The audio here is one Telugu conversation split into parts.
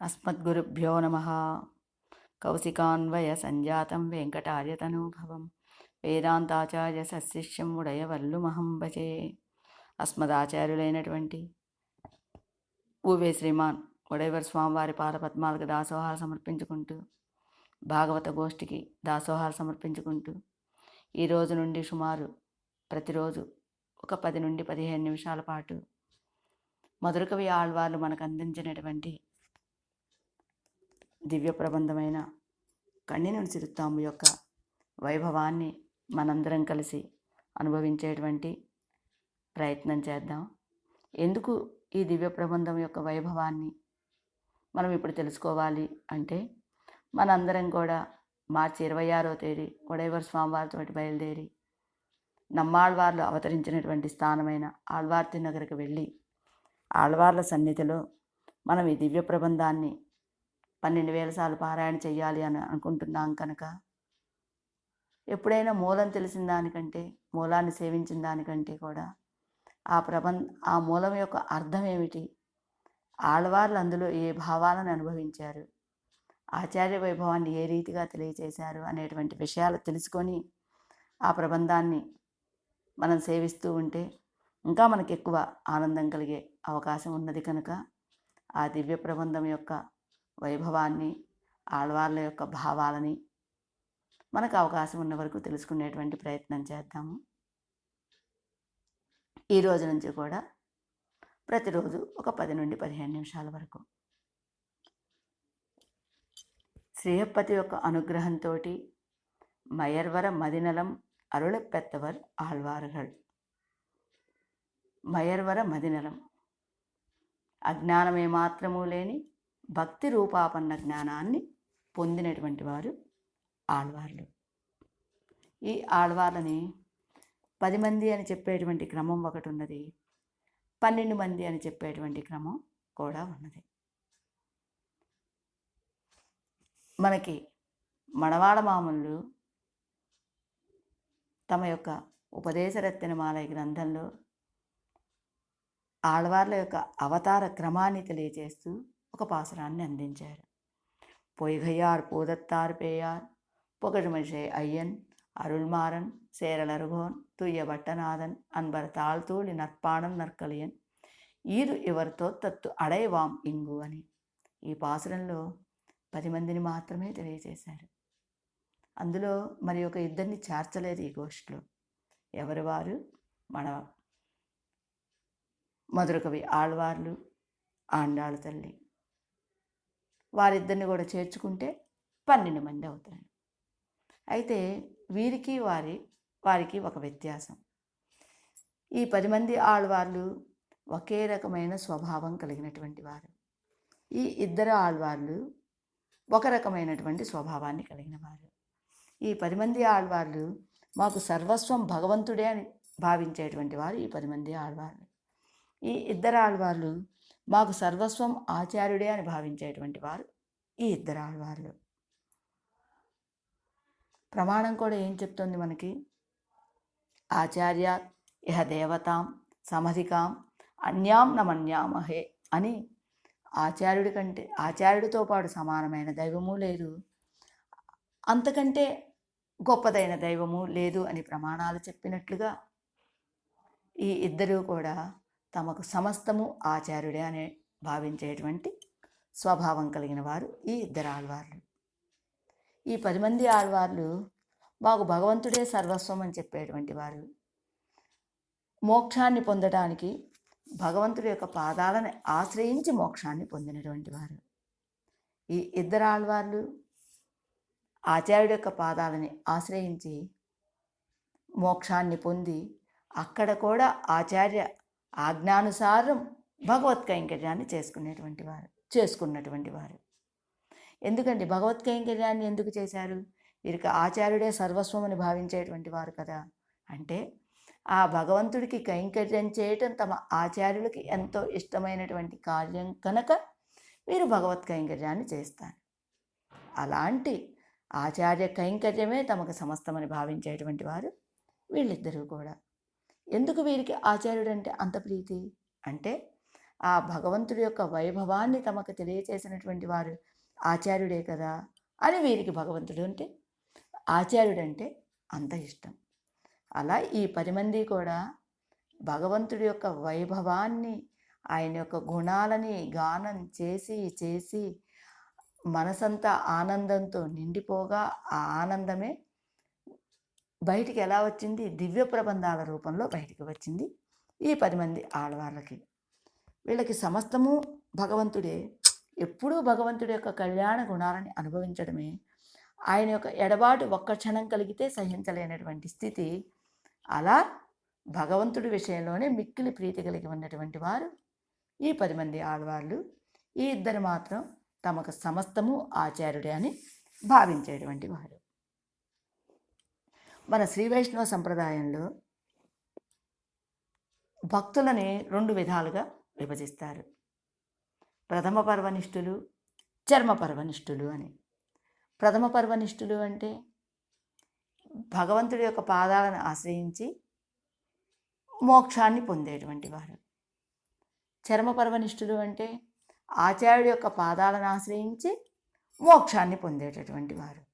అస్మద్గురుభ్యో నమ కౌశికాన్వయ సంజాతం వెంకటార్యతనూభవం వేదాంతాచార్య సశిష్యం ఉడయవల్లుమహం భజే అస్మదాచార్యులైనటువంటి ఊవే శ్రీమాన్ ఉడయవర్ స్వామివారి పాదపద్మాలకు దాసోహాలు సమర్పించుకుంటూ భాగవత గోష్ఠికి దాసోహాలు సమర్పించుకుంటూ ఈ రోజు నుండి సుమారు ప్రతిరోజు ఒక పది నుండి పదిహేను నిమిషాల పాటు మధురకవి ఆళ్వార్లు మనకు అందించినటువంటి దివ్య ప్రబంధమైన కన్నీనుడి చిరుతాము యొక్క వైభవాన్ని మనందరం కలిసి అనుభవించేటువంటి ప్రయత్నం చేద్దాం. ఎందుకు ఈ దివ్య ప్రబంధం యొక్క వైభవాన్ని మనం ఇప్పుడు తెలుసుకోవాలి అంటే మనందరం కూడా మార్చి ఇరవై ఆరో తేదీ కొడైవర్ స్వామివారితో బయలుదేరి నమ్మాళ్వార్లు అవతరించినటువంటి స్థానమైన ఆళ్వార్తి నగర్కి వెళ్ళి ఆళ్వార్ల సన్నిధిలో మనం ఈ దివ్య ప్రబంధాన్ని పన్నెండు వేల సార్లు పారాయణ చేయాలి అని అనుకుంటున్నాం కనుక. ఎప్పుడైనా మూలం తెలిసిన దానికంటే మూలాన్ని సేవించిన దానికంటే కూడా ఆ ప్రబంధ ఆ మూలం యొక్క అర్థం ఏమిటి? ఆడవాళ్ళు అందులో ఏ భావాలను అనుభవించారు? ఆచార్య వైభవాన్ని ఏ రీతిగా తెలియజేశారు అనేటువంటి విషయాలు తెలుసుకొని ఆ ప్రబంధాన్ని మనం సేవిస్తూ ఉంటే ఇంకా మనకి ఎక్కువ ఆనందం కలిగే అవకాశం ఉన్నది కనుక ఆ దివ్య ప్రబంధం యొక్క వైభవాన్ని ఆడవాళ్ళ యొక్క భావాలని మనకు అవకాశం ఉన్న వరకు తెలుసుకునేటువంటి ప్రయత్నం చేద్దాము. ఈ రోజు నుంచి కూడా ప్రతిరోజు ఒక పది నుండి పదిహేను నిమిషాల వరకు శ్రీహపతి యొక్క అనుగ్రహంతో మయర్వర మదినలం అరుళపెత్తవర్ ఆళ్వారుகள் మయర్వర మదినలం. అజ్ఞానమే మాత్రము లేని భక్తి రూపాపన్న జ్ఞానాన్ని పొందినటువంటి వారు ఆళ్వార్లు. ఈ ఆళ్వార్లని పది మంది అని చెప్పేటువంటి క్రమం ఒకటి ఉన్నది. పన్నెండు మంది అని చెప్పేటువంటి క్రమం కూడా ఉన్నది. మనకి మడవాడ మామూలు తమ యొక్క ఉపదేశరత్నమాలయ గ్రంథంలో ఆళ్వార్ల యొక్క అవతార క్రమాన్ని తెలియజేస్తూ ఒక పాసరాన్ని అందించారు పొయ్గయ్యార్ పూదత్తార్ పేయార్ புகழ்மிசை ஐயன் அருள்மாறன் சேரலருகோன் துய்ய பட்டநாதன் அன்பர் தாழ்த்தூளி நற்பானம் நற்கலியன் ఈరు ఎవరితో తత్తు అడయవాం ఇంగు అని ఈ పాసురంలో పది మందిని మాత్రమే తెలియజేశారు అందులో మరి ఒక ఇద్దరిని చేర్చలేదు ఈ గోష్ఠిలో ఎవరి వారు మన మధురకవి ఆళ్వార్లు ఆండాళ్ళ తల్లి వారిద్దరిని కూడా చేర్చుకుంటే పన్నెండు మంది అవుతారు. అయితే వీరికి వారి వారికి ఒక వ్యత్యాసం. ఈ పది మంది ఆళ్వార్లు ఒకే రకమైన స్వభావం కలిగినటువంటి వారు. ఈ ఇద్దరు ఆళ్వార్లు ఒక రకమైనటువంటి స్వభావాన్ని కలిగిన వారు. ఈ పది మంది ఆళ్వార్లు మాకు సర్వస్వం భగవంతుడే అని భావించేటువంటి వారు ఈ పది మంది ఆళ్వార్లు. ఈ ఇద్దరు ఆళ్వార్లు మాకు సర్వస్వం ఆచార్యుడే అని భావించేటువంటి వారు ఈ ఇద్దరు ఆడవాళ్ళు. ప్రమాణం కూడా ఏం చెప్తుంది మనకి? ఆచార్య ఇహ దేవతాం సమధికాం అన్యాం నమన్యామహే అని ఆచార్యుడి కంటే ఆచార్యుడితో పాటు సమానమైన దైవము లేదు అంతకంటే గొప్పదైన దైవము లేదు అని ప్రమాణాలు చెప్పినట్లుగా ఈ ఇద్దరూ కూడా తమకు సమస్తము ఆచార్యుడే అనే భావించేటువంటి స్వభావం కలిగిన వారు ఈ ఇద్దరు ఆళ్వార్లు. ఈ పది మంది ఆళ్వార్లు మాకు భగవంతుడే సర్వస్వం అని చెప్పేటువంటి వారు. మోక్షాన్ని పొందడానికి భగవంతుడి యొక్క పాదాలను ఆశ్రయించి మోక్షాన్ని పొందినటువంటి వారు. ఈ ఇద్దరు ఆళ్వార్లు ఆచార్యుడి యొక్క పాదాలని ఆశ్రయించి మోక్షాన్ని పొంది అక్కడ కూడా ఆచార్య ఆజ్ఞానుసారం భగవత్ కైంకర్యాన్ని చేసుకునేటువంటి వారు చేసుకున్నటువంటి వారు. ఎందుకంటే భగవత్ కైంకర్యాన్ని ఎందుకు చేశారు? వీరికి ఆచార్యుడే సర్వస్వం అని భావించేటువంటి వారు కదా. అంటే ఆ భగవంతుడికి కైంకర్యం చేయటం తమ ఆచార్యులకి ఎంతో ఇష్టమైనటువంటి కార్యం కనుక వీరు భగవత్ కైంకర్యాన్ని చేస్తారు. అలాంటి ఆచార్య కైంకర్యమే తమకు సమస్తమని భావించేటువంటి వారు వీళ్ళిద్దరూ కూడా. ఎందుకు వీరికి ఆచార్యుడంటే అంత ప్రీతి? అంటే ఆ భగవంతుడి యొక్క వైభవాన్ని తమకు తెలియచేసినటువంటి వారు ఆచార్యుడే కదా అని వీరికి భగవంతుడు అంటే ఆచార్యుడంటే అంత ఇష్టం. అలా ఈ పది మంది కూడా భగవంతుడి యొక్క వైభవాన్ని ఆయన యొక్క గుణాలని గానం చేసి చేసి మనసంతా ఆనందంతో నిండిపోగా ఆ ఆనందమే బయటికి ఎలా వచ్చింది? దివ్య ప్రబంధాల రూపంలో బయటికి వచ్చింది. ఈ పది మంది ఆడవాళ్ళకి. వీళ్ళకి సమస్తము భగవంతుడే. ఎప్పుడూ భగవంతుడి యొక్క కళ్యాణ గుణాలని అనుభవించడమే. ఆయన యొక్క ఎడబాటు ఒక్క క్షణం కలిగితే సహించలేనటువంటి స్థితి. అలా భగవంతుడి విషయంలోనే మిక్కిలి ప్రీతి కలిగి ఉన్నటువంటి వారు ఈ పది మంది ఆడవాళ్ళు. ఈ ఇద్దరు మాత్రం తమకు సమస్తము ఆచార్యుడే అని భావించేటువంటి వారు. మన శ్రీ వైష్ణవ సంప్రదాయంలో భక్తులని రెండు విధాలుగా విభజిస్తారు. ప్రథమ పర్వనిష్ఠులు చర్మ పర్వనిష్ఠులు అని. ప్రథమ పర్వనిష్ఠులు అంటే భగవంతుడి యొక్క పాదాలను ఆశ్రయించి మోక్షాన్ని పొందేటువంటి వారు. చర్మ పర్వనిష్ఠులు అంటే ఆచార్యుడి యొక్క పాదాలను ఆశ్రయించి మోక్షాన్ని పొందేటటువంటి వారు.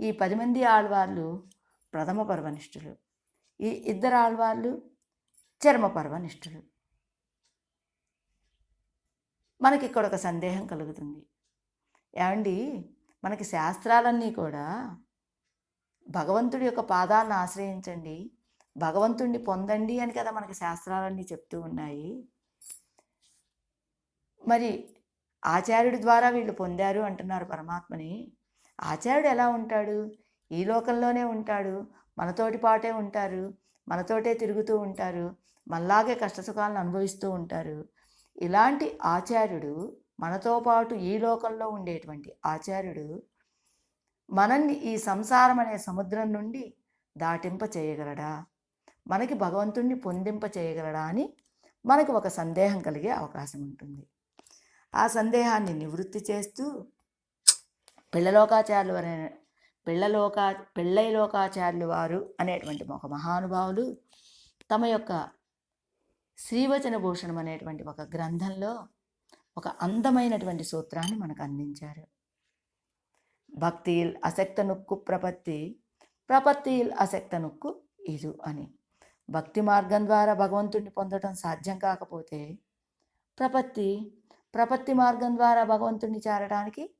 ఈ పది మంది ఆడవాళ్ళు ప్రథమ పర్వనిష్ఠులు. ఈ ఇద్దరు ఆళ్వాళ్ళు చర్మ పర్వనిష్ఠులు. మనకి ఇక్కడ ఒక సందేహం కలుగుతుంది. ఏమండి? మనకి శాస్త్రాలన్నీ కూడా భగవంతుడి యొక్క పాదాలను ఆశ్రయించండి భగవంతుడిని పొందండి అని కదా మనకి శాస్త్రాలన్నీ చెప్తూ ఉన్నాయి. మరి ఆచార్యుడి ద్వారా వీళ్ళు పొందారు అంటున్నారు పరమాత్మని. ఆచార్యుడు ఎలా ఉంటాడు? ఈ లోకంలోనే ఉంటాడు. మనతోటి పాటే ఉంటారు. మనతోటే తిరుగుతూ ఉంటారు. మనలాగే కష్టసుఖాలను అనుభవిస్తూ ఉంటారు. ఇలాంటి ఆచార్యుడు మనతో పాటు ఈ లోకంలో ఉండేటువంటి ఆచార్యుడు మనల్ని ఈ సంసారం అనే సముద్రం నుండి దాటింప చేయగలడా? మనకి భగవంతుణ్ణి పొందింప చేయగలడా అని మనకు ఒక సందేహం కలిగే అవకాశం ఉంటుంది. ఆ సందేహాన్ని నివృత్తి చేస్తూ పిల్లలోకాచార్యులు అనే పిల్లలోకా పిళ్ళైలోకాచార్యులు వారు అనేటువంటి ఒక మహానుభావులు తమ యొక్క శ్రీవచన భూషణం అనేటువంటి ఒక గ్రంథంలో ఒక అందమైనటువంటి సూత్రాన్ని మనకు అందించారు. భక్తిల్ అసక్త నుక్కు ప్రపత్తి ప్రపత్తిల్ అసక్త నుక్కు ఇదు అని. భక్తి మార్గం ద్వారా భగవంతుడిని పొందడం సాధ్యం కాకపోతే ప్రపత్తి ప్రపత్తి మార్గం ద్వారా భగవంతుడిని చేరడానికి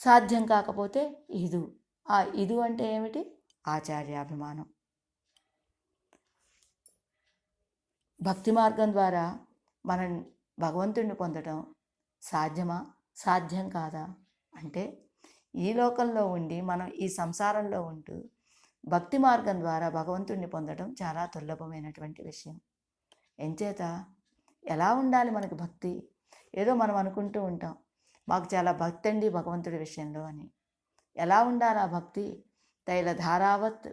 సాధ్యం కాకపోతే ఇదు. ఆ ఇదు అంటే ఏమిటి? ఆచార్యాభిమానం భక్తి మార్గం ద్వారా మనం భగవంతుడిని పొందడం సాధ్యమా? సాధ్యం కాదా? అంటే ఈ లోకంలో ఉండి మనం ఈ సంసారంలో ఉంటూ భక్తి మార్గం ద్వారా భగవంతుడిని పొందడం చాలా దుర్లభమైనటువంటి విషయం. ఎంచేత ఎలా ఉండాలి మనకి భక్తి? ఏదో మనం అనుకుంటూ ఉంటాం. మాకు చాలా భక్తి అండి భగవంతుడి విషయంలో అని. ఎలా ఉండాలి ఆ భక్తి? తైల ధారావత్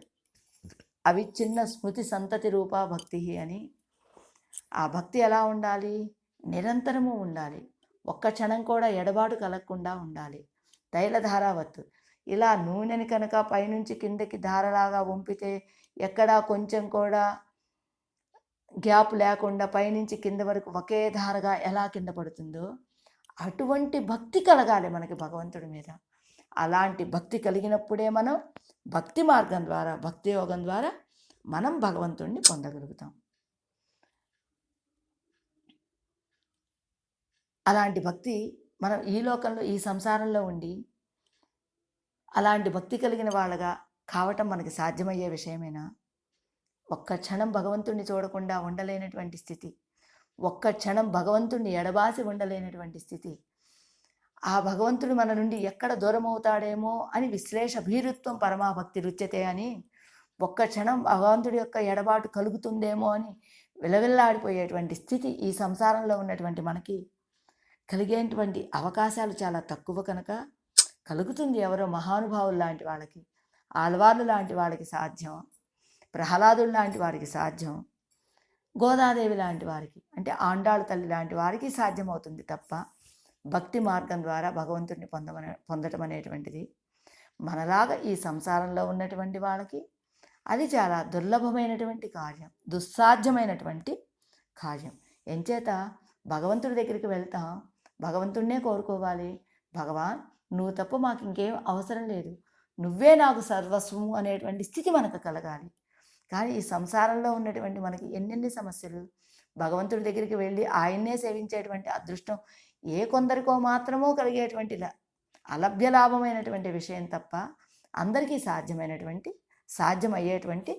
అవిచ్ఛిన్న స్మృతి సంతతి రూపా భక్తి అని. ఆ భక్తి ఎలా ఉండాలి? నిరంతరము ఉండాలి. ఒక్క క్షణం కూడా ఎడబాటు కలగకుండా ఉండాలి. తైలధారావత్ ఇలా నూనెని కనుక పైనుంచి కిందకి ధారలాగా వంపితే ఎక్కడా కొంచెం కూడా గ్యాప్ లేకుండా పైనుంచి కింద వరకు ఒకే ధారగా ఎలా కింద పడుతుందో అటువంటి భక్తి కలగాలి మనకి భగవంతుడి మీద. అలాంటి భక్తి కలిగినప్పుడే మనం భక్తి మార్గం ద్వారా భక్తి యోగం ద్వారా మనం భగవంతుడిని పొందగలుగుతాం. అలాంటి భక్తి మనం ఈ లోకంలో ఈ సంసారంలో ఉండి అలాంటి భక్తి కలిగిన వాళ్ళగా కావటం మనకి సాధ్యమయ్యే విషయమేనా? ఒక్క క్షణం భగవంతుణ్ణి చూడకుండా ఉండలేనటువంటి స్థితి. ఒక్క క్షణం భగవంతుణ్ణి ఎడబాసి ఉండలేనటువంటి స్థితి. ఆ భగవంతుడు మన నుండి ఎక్కడ దూరం అవుతాడేమో అని విశ్లేష భీరుత్వం పరమాభక్తి రుచ్యతే అని ఒక్క క్షణం భగవంతుడి యొక్క ఎడబాటు కలుగుతుందేమో అని విలవిల్లాడిపోయేటువంటి స్థితి ఈ సంసారంలో ఉన్నటువంటి మనకి కలిగేటువంటి అవకాశాలు చాలా తక్కువ కనుక కలుగుతుంది ఎవరో మహానుభావులు లాంటి వాళ్ళకి ఆళ్వార్లు లాంటి వాళ్ళకి సాధ్యం ప్రహ్లాదులు లాంటి వారికి సాధ్యం. గోదాదేవి లాంటి వారికి అంటే ఆండాళ్ళ తల్లి లాంటి వారికి సాధ్యమవుతుంది తప్ప భక్తి మార్గం ద్వారా భగవంతుడిని పొందమనే పొందటం అనేటువంటిది మనలాగా ఈ సంసారంలో ఉన్నటువంటి వాళ్ళకి అది చాలా దుర్లభమైనటువంటి కార్యం దుస్సాధ్యమైనటువంటి కార్యం. ఎంచేత భగవంతుడి దగ్గరికి వెళ్తాం భగవంతుడినే కోరుకోవాలి. భగవాన్ నువ్వు తప్ప మాకు ఇంకేం అవసరం లేదు. నువ్వే నాకు సర్వస్వము అనేటువంటి స్థితి మనకు కలగాలి. కానీ ఈ సంసారంలో ఉన్నటువంటి మనకి ఎన్నెన్ని సమస్యలు భగవంతుడి దగ్గరికి వెళ్ళి ఆయన్నే సేవించేటువంటి అదృష్టం ఏ కొందరికో మాత్రమో కలిగేటువంటి అలభ్య లాభమైనటువంటి విషయం తప్ప అందరికీ సాధ్యమైనటువంటి సాధ్యమయ్యేటువంటి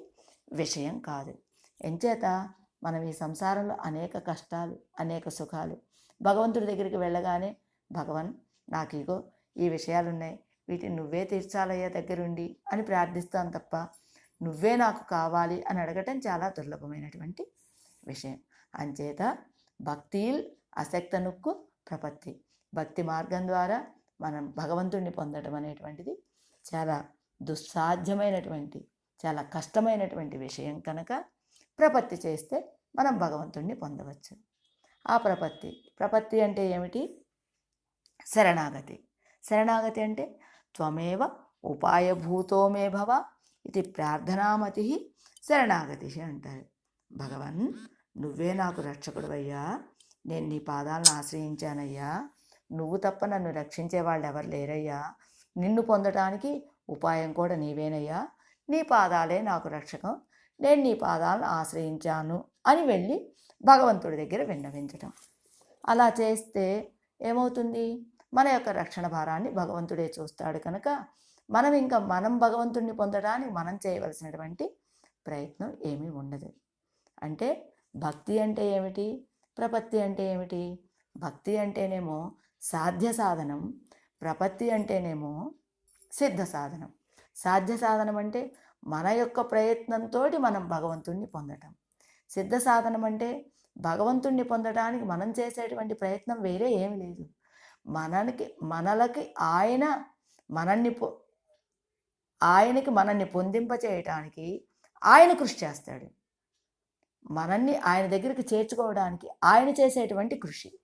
విషయం కాదు. ఎంచేత మనం ఈ సంసారంలో అనేక కష్టాలు అనేక సుఖాలు భగవంతుడి దగ్గరికి వెళ్ళగానే భగవన్ నాకు ఇగో ఈ విషయాలు ఉన్నాయి వీటిని నువ్వే తీర్చాలయ్యే దగ్గరుండి అని ప్రార్థిస్తాం తప్ప నువ్వే నాకు కావాలి అని అడగటం చాలా దుర్లభమైనటువంటి విషయం. అంచేత భక్తిల్ అసక్తనుక్కు ప్రపత్తి. భక్తి మార్గం ద్వారా మనం భగవంతుడిని పొందడం అనేటువంటిది చాలా దుస్సాధ్యమైనటువంటి చాలా కష్టమైనటువంటి విషయం కనుక ప్రపత్తి చేస్తే మనం భగవంతుణ్ణి పొందవచ్చు. ఆ ప్రపత్తి ప్రపత్తి అంటే ఏమిటి? శరణాగతి. శరణాగతి అంటే త్వమేవ ఉపాయభూతో మే భవ ఇది ప్రార్థనామతి శరణాగతి అంటారు. భగవన్ నువ్వే నాకు రక్షకుడువయ్యా. నేను నీ పాదాలను ఆశ్రయించానయ్యా. నువ్వు తప్ప నన్ను రక్షించే వాళ్ళు ఎవరు లేరయ్యా. నిన్ను పొందటానికి ఉపాయం కూడా నీవేనయ్యా. నీ పాదాలే నాకు రక్షకం. నేను నీ పాదాలను ఆశ్రయించాను అని వెళ్ళి భగవంతుడి దగ్గర విన్నవించటం. అలా చేస్తే ఏమవుతుంది? మన యొక్క రక్షణ భారాన్ని భగవంతుడే చూస్తాడు కనుక మనం ఇంకా మనం భగవంతుడిని పొందడానికి మనం చేయవలసినటువంటి ప్రయత్నం ఏమీ ఉండదు. అంటే భక్తి అంటే ఏమిటి? ప్రపత్తి అంటే ఏమిటి? భక్తి అంటేనేమో సాధ్య సాధనం ప్రపత్తి అంటేనేమో సిద్ధ సాధనం. సాధ్య సాధనం అంటే మన యొక్క ప్రయత్నంతో మనం భగవంతుణ్ణి పొందటం. సిద్ధ సాధనం అంటే భగవంతుణ్ణి పొందడానికి మనం చేసేటువంటి ప్రయత్నం వేరే ఏమి లేదు. మనకి మనలకి ఆయన మనల్ని పొ ఆయనకి మనల్ని పొందింప చేయటానికి ఆయన కృషి చేస్తాడు. మనల్ని ఆయన దగ్గరికి చేర్చుకోవడానికి ఆయన చేసేటువంటి కృషి.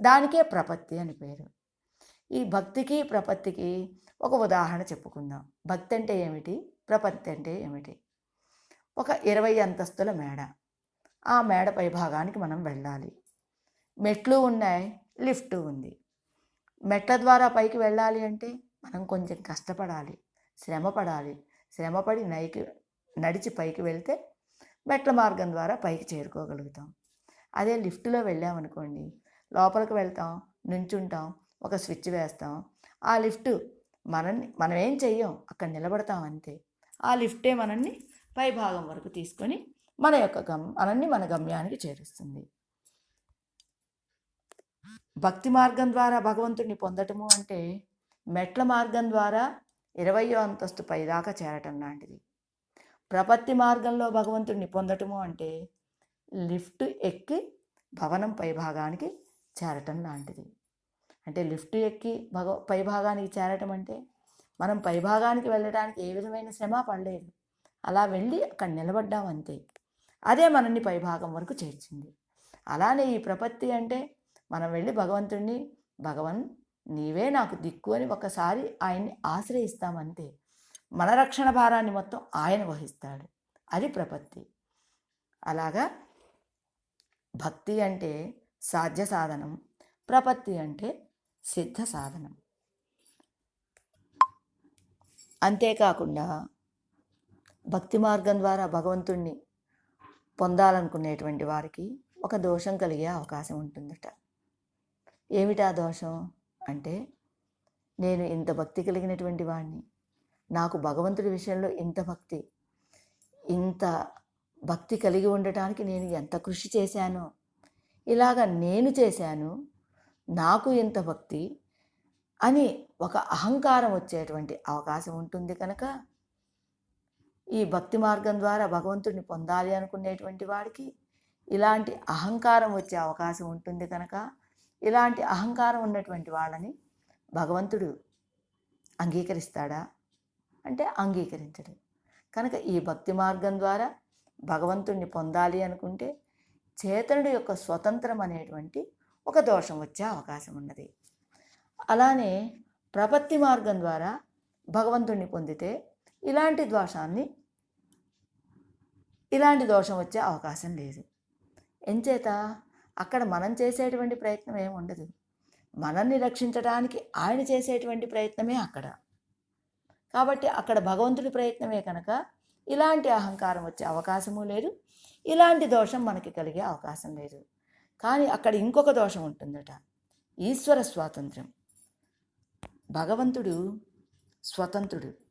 దానికే ప్రపత్తి అని పేరు. ఈ భక్తికి ప్రపత్తికి ఒక ఉదాహరణ చెప్పుకుందాం. భక్తి అంటే ఏమిటి? ప్రపత్తి అంటే ఏమిటి? ఒక ఇరవై అంతస్తుల మేడ. ఆ మేడ పై భాగానికి మనం వెళ్ళాలి. మెట్లు ఉన్నాయి లిఫ్ట్ ఉంది. మెట్ల ద్వారా పైకి వెళ్ళాలి అంటే మనం కొంచెం కష్టపడాలి. శ్రమపడాలి. శ్రమపడి నైకి నడిచి పైకి వెళ్తే మెట్ల మార్గం ద్వారా పైకి చేరుకోగలుగుతాం. అదే లిఫ్ట్లో వెళ్ళామనుకోండి లోపలికి వెళ్తాం నుంచుంటాం ఒక స్విచ్ వేస్తాం. ఆ లిఫ్ట్ మనల్ని మనం ఏం చెయ్యం? అక్కడ నిలబడతాం అంతే. ఆ లిఫ్టే మనల్ని పై భాగం వరకు తీసుకొని మన యొక్క గమ్ మనల్ని మన గమ్యానికి చేరుస్తుంది. భక్తి మార్గం ద్వారా భగవంతుడిని పొందటము అంటే మెట్ల మార్గం ద్వారా ఇరవయో అంతస్తు పైదాకా చేరటం లాంటిది. ప్రపత్తి మార్గంలో భగవంతుడిని పొందటము అంటే లిఫ్ట్ ఎక్కి భవనం పై భాగానికి చేరటం లాంటిది. అంటే లిఫ్ట్ ఎక్కి భగ పై భాగానికి చేరటం అంటే మనం పై భాగానికి వెళ్ళడానికి ఏ విధమైన శ్రమ పడలేదు. అలా వెళ్ళి అక్కడ నిలబడ్డాం అంతే. అదే మనల్ని పై భాగం వరకు చేర్చింది. అలానే ఈ ప్రపత్తి అంటే మనం వెళ్ళి భగవంతుడిని భగవన్ నీవే నాకు దిక్కు అని ఒకసారి ఆయన్ని ఆశ్రయిస్తామంతే. మన రక్షణ భారాన్ని మొత్తం ఆయన వహిస్తాడు. అది ప్రపత్తి. అలాగా భక్తి అంటే సాధ్య సాధనం ప్రపత్తి అంటే సిద్ధ సాధనం. అంతేకాకుండా భక్తి మార్గం ద్వారా భగవంతుణ్ణి పొందాలనుకునేటువంటి వారికి ఒక దోషం కలిగే అవకాశం ఉంటుందట. ఏమిటా దోషం? అంటే నేను ఇంత భక్తి కలిగినటువంటి వాడిని నాకు భగవంతుడి విషయంలో ఇంత భక్తి. ఇంత భక్తి కలిగి ఉండటానికి నేను ఎంత కృషి చేశానో ఇలాగ నేను చేశాను నాకు ఇంత భక్తి అని ఒక అహంకారం వచ్చేటువంటి అవకాశం ఉంటుంది కనుక ఈ భక్తి మార్గం ద్వారా భగవంతుడిని పొందాలి అనుకునేటువంటి వాడికి ఇలాంటి అహంకారం వచ్చే అవకాశం ఉంటుంది కనుక ఇలాంటి అహంకారం ఉన్నటువంటి వాళ్ళని భగవంతుడు అంగీకరిస్తాడా? అంటే అంగీకరించడు. కనుక ఈ భక్తి మార్గం ద్వారా భగవంతుణ్ణి పొందాలి అనుకుంటే చేతనుడు యొక్క స్వతంత్రం అనేటువంటి ఒక దోషం వచ్చే అవకాశం ఉన్నది. అలానే ప్రపత్తి మార్గం ద్వారా భగవంతుణ్ణి పొందితే ఇలాంటి దోషాన్ని ఇలాంటి దోషం వచ్చే అవకాశం లేదు. ఎంచేత అక్కడ మనం చేసేటువంటి ప్రయత్నం ఏమి ఉండదు. మనల్ని రక్షించడానికి ఆయన చేసేటువంటి ప్రయత్నమే అక్కడ. కాబట్టి అక్కడ భగవంతుడి ప్రయత్నమే కనుక ఇలాంటి అహంకారం వచ్చే అవకాశము లేదు. ఇలాంటి దోషం మనకి కలిగే అవకాశం లేదు. కానీ అక్కడ ఇంకొక దోషం ఉంటుందట. ఈశ్వర స్వాతంత్ర్యం. భగవంతుడు స్వతంత్రుడు.